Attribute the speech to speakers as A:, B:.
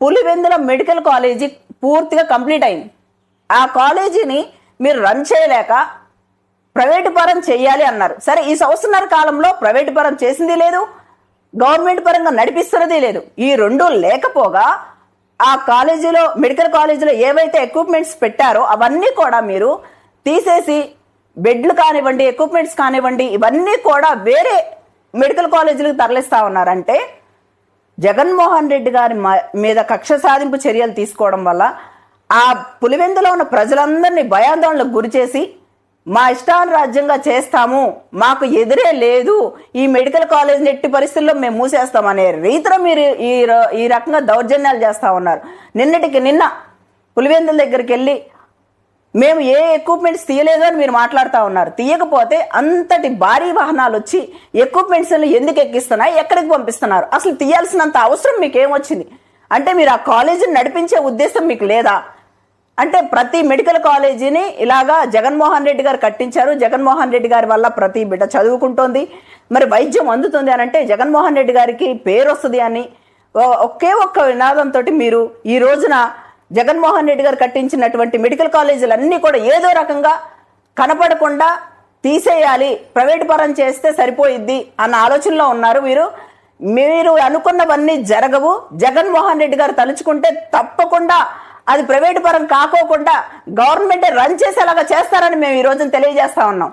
A: Pulivendula medical college పూర్తిగా complete అయింది. ఆ కాలేజీని మీరు రన్ చేయలేక ప్రైవేటు పరం చేయాలి అన్నారు. సరే ఈ సంవత్సరన్నర కాలంలో ప్రైవేటు పరం చేసింది లేదు గవర్నమెంట్ పరంగా నడిపిస్తున్నది లేదు. ఈ రెండు లేకపోగా ఆ కాలేజీలో మెడికల్ కాలేజీలో ఏవైతే ఎక్విప్మెంట్స్ పెట్టారో అవన్నీ కూడా మీరు తీసేసి బెడ్లు కానివ్వండి ఎక్విప్మెంట్స్ కానివ్వండి ఇవన్నీ కూడా వేరే మెడికల్ కాలేజీలకు తరలిస్తా ఉన్నారంటే జగన్మోహన్ రెడ్డి గారి మీద కక్ష సాధింపు చర్యలు తీసుకోవడం వల్ల ఆ పులివెందులో ఉన్న ప్రజలందరినీ భయాందోళనకు గురిచేసి మా మా ఇష్టానురాజ్యంగా చేస్తాము మాకు ఎదురే లేదు ఈ మెడికల్ కాలేజ్ ఎట్టి పరిస్థితుల్లో మేము మూసేస్తాం అనే రీతిలో మీరు ఈ ఈ రకంగా దౌర్జన్యాలు చేస్తా ఉన్నారు. నిన్నటికి నిన్న పులివెందుల దగ్గరికి వెళ్ళి మేము ఏ ఎక్విప్మెంట్స్ తీయలేదు అని మీరు మాట్లాడుతూ ఉన్నారు. తీయకపోతే అంతటి భారీ వాహనాలు వచ్చి ఎక్విప్మెంట్స్ని ఎందుకు ఎక్కిస్తున్నాయి? ఎక్కడికి పంపిస్తున్నారు? అసలు తీయాల్సినంత అవసరం మీకు ఏమొచ్చింది అంటే మీరు ఆ కాలేజీని నడిపించే ఉద్దేశం మీకు లేదా? అంటే ప్రతి మెడికల్ కాలేజీని ఇలాగా జగన్మోహన్ రెడ్డి గారు కట్టించారు. జగన్మోహన్ రెడ్డి గారి వల్ల ప్రతి బిడ్డ చదువుకుంటోంది. మరి వైద్యం అందుతుంది అని అంటే జగన్మోహన్ రెడ్డి గారికి పేరు వస్తుంది అని. ఓ- ఒకే ఒక్క నినాదంతో మీరు ఈ రోజున జగన్మోహన్ రెడ్డి గారు కట్టించినటువంటి మెడికల్ కాలేజీలు అన్నీ కూడా ఏదో రకంగా కనపడకుండా తీసేయాలి ప్రైవేట్ పరం చేస్తే సరిపోయిద్ది అన్న ఆలోచనలో ఉన్నారు మీరు మీరు అనుకున్నవన్నీ జరగవు. జగన్మోహన్ రెడ్డి గారు తలుచుకుంటే తప్పకుండా అది ప్రైవేట్ పరం కాకోకుండా గవర్నమెంటే రన్ చేసేలాగా చేస్తారని మేము ఈ రోజున తెలియజేస్తా ఉన్నాం.